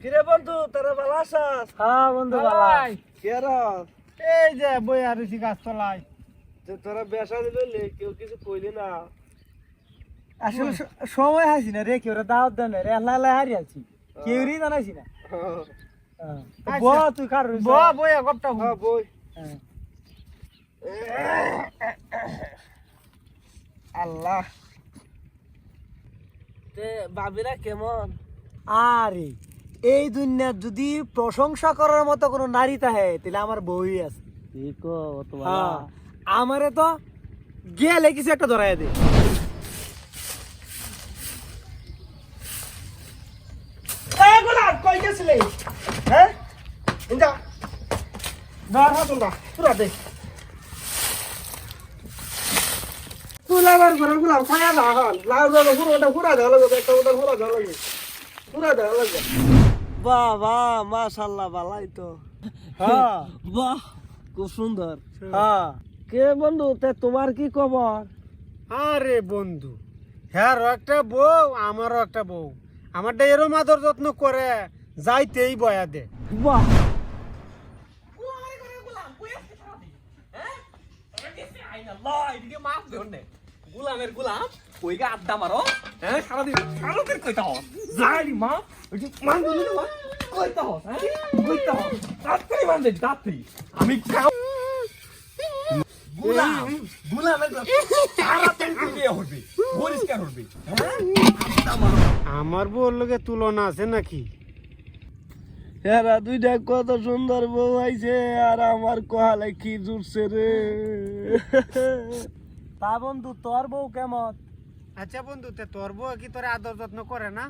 কিরে বন্ধু তোরা ভালো আছাস? হ্যাঁ বন্ধু বালা কে র? এই যে বই আর রয়েছি গাছ তলায় যে তোরা বেসা দিলে কেউ কিছু কইলি না। আসলে সময় হাসি না রে কেউ দাওয়াত দেন রে আল্লাহ আল্লাহ হারি আছি। কেউ রি জানাইছি না। হ্যাঁ। তো ব তুই কার ব বই গপটা হ্যাঁ বই। আল্লাহ। তে বাবিরা কেমন? আরে এই দুনিয়ার যদি প্রশংসা করার মতো কোনো নারী থাকে তাহলে আমার বউই আছে। হ্যাঁ আমারে তো গেলে কিছু একটা ধরাই দে। হ্যাঁ? গুলাম খায়া না লাউ দেওয়া লাগে একটা ওটা দেওয়া লাগে পুরা দেওয়া লাগে বাহ বাহ মাশাল্লাহ ভালাই তো। হ্যাঁ। বাহ খুব সুন্দর। হ্যাঁ। কে বন্ধু তে তোমার কি খবর? আরে বন্ধু হ্যাঁ একটা বউ আমারও একটা বউ। আমারটা এরম আদর যত্ন করে যাইতেই বয়া দে। বাহ। গুলামের গুলাম ওই গা আড্ডা মারো? হ্যাঁ সারাদিন সারাদিন কইতা হস যাইলি মা ওই যে মান দিলি না কইতা হস? হ্যাঁ? কইতা হস? রাত্রি মান দে রাত্রি আমি খাও গুলাম। গুলামের গুলাম বিয়ে হবি পরিষ্কার হবি হ্যাঁ? আমার বউর লগে তুলনা আছে নাকি? এরা দুইটা কত সুন্দর বউ আইছে আর আমার কহালে কি জুটছে রে? তা বন্ধু তোর বউ কেমন? আচ্ছা বন্ধু তে তোর বউ কি তোর আদর যত্ন করে না?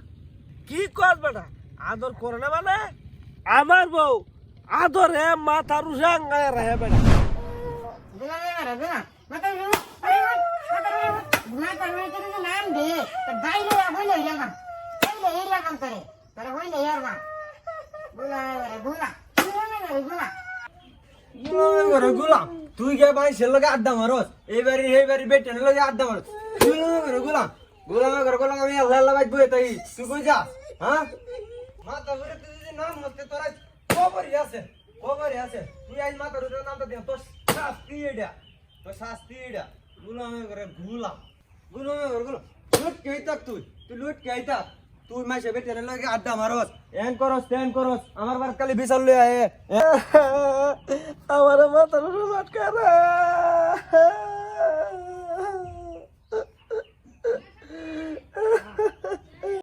কি কর বেটা? আদর করে না মানে? আমার বউ আদর মাথা রুসাং রে বেটা। গুলাম তুই গে ভাই সে লগে আড্ডা মারস? এই বাড়ি এই বাড়ি বেটেন লগে আড্ডা মারস। তুই লগে গুলাম গুলাম আমি তাই। তুই কই যা হ্যাঁ? মাথা ঘুরে তুই যদি নাম মতে তোরা খবরই আছে খবরই আছে। তুই আজ মাথা ঘুরে নামটা দে তোর শাস্তি এটা, তোর শাস্তি এটা। গুলাম ঘরে গুলাম। গুলাম ঘর গুলাম। লুট কে তাক তুই তুই লুট কে তাক তুই মাসে বেটেন লগে আড্ডা মারস। এন করস, তেন করস। আমার বার কালি বিশাল লই আয়ে। আমার মাথা রুসা রে